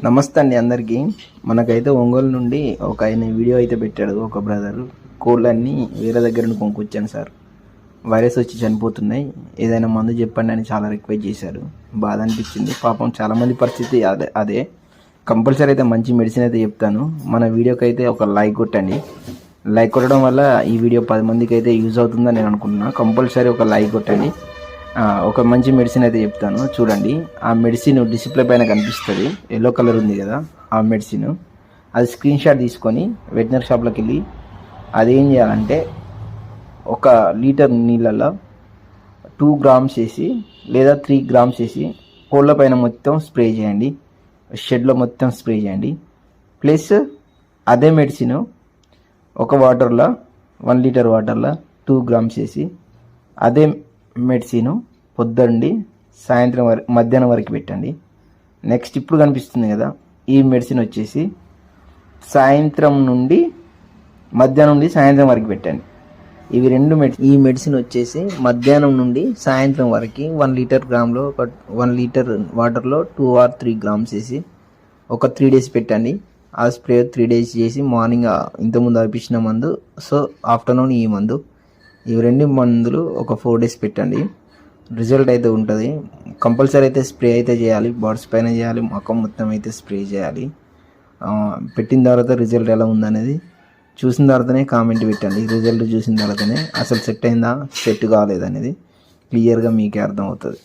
నమస్తే అండి అందరికీ. మనకైతే ఒంగోలు నుండి ఒక ఆయన వీడియో అయితే పెట్టాడు ఒక బ్రదర్ కోళ్ళన్నీ వేరే దగ్గర నుండి కొనుక్కొచ్చాను సార్. వైరస్ వచ్చి చనిపోతున్నాయి. ఏదైనా మందు చెప్పండి అని చాలా రిక్వెస్ట్ చేశారు. బాధ అనిపించింది. పాపం చాలామంది పరిస్థితి అదే అదే. కంపల్సరీ అయితే మంచి మెడిసిన్ అయితే చెప్తాను. మన వీడియోకి అయితే ఒక లైక్ కొట్టండి. లైక్ కొట్టడం వల్ల ఈ వీడియో పది మందికి అయితే యూజ్ అవుతుందని నేను అనుకుంటున్నాను కంపల్సరీ ఒక లైక్ కొట్టండి. ఒక మంచి మెడిసిన్ అయితే చెప్తాను. చూడండి. ఆ మెడిసిన్ డిస్ప్లే పైన కనిపిస్తుంది. ఎల్లో కలర్ ఉంది కదా ఆ మెడిసిన్ అది స్క్రీన్ షాట్ తీసుకొని వెటనరీ షాప్లోకి వెళ్ళి అది ఏం చేయాలంటే ఒక లీటర్ నీళ్ళల్లో టూ గ్రామ్స్ వేసి లేదా త్రీ గ్రామ్స్ వేసి కోళ్ళ పైన మొత్తం స్ప్రే చేయండి. షెడ్లో మొత్తం స్ప్రే చేయండి. ప్లస్ అదే మెడిసిన్ ఒక వాటర్లో వన్ లీటర్ వాటర్లో టూ గ్రామ్స్ వేసి అదే మెడిసిన్ పొద్దుండి సాయంత్రం వరకు మధ్యాహ్నం వరకు పెట్టండి. నెక్స్ట్ ఇప్పుడు కనిపిస్తుంది కదా ఈ మెడిసిన్ వచ్చేసి సాయంత్రం నుండి మధ్యాహ్నం నుండి సాయంత్రం వరకు పెట్టండి. ఇవి రెండు మెడి ఈ మెడిసిన్ వచ్చేసి మధ్యాహ్నం నుండి సాయంత్రం వరకు వన్ లీటర్ గ్రామ్లో ఒక వన్ లీటర్ వాటర్లో టూ ఆర్ త్రీ గ్రామ్స్ వేసి ఒక త్రీ డేస్ పెట్టండి. ఆ స్ప్రే త్రీ డేస్ చేసి మార్నింగ్ ఇంతకుముందు ఆపించిన మందు సో ఆఫ్టర్నూన్ ఈ మందు. ఇవి రెండు మందులు ఒక ఫోర్ డేస్ పెట్టండి. రిజల్ట్ అయితే ఉంటుంది. కంపల్సరీ అయితే స్ప్రే అయితే చేయాలి. బాడీస్ పైన చేయాలి. మొఖం మొత్తం అయితే స్ప్రే చేయాలి. పెట్టిన తర్వాత రిజల్ట్ ఎలా ఉందనేది చూసిన తర్వాతనే కామెంట్ పెట్టండి. రిజల్ట్ చూసిన తర్వాతనే అసలు సెట్ అయిందా? సెట్ కాలేదనేది క్లియర్గా మీకే అర్థమవుతుంది.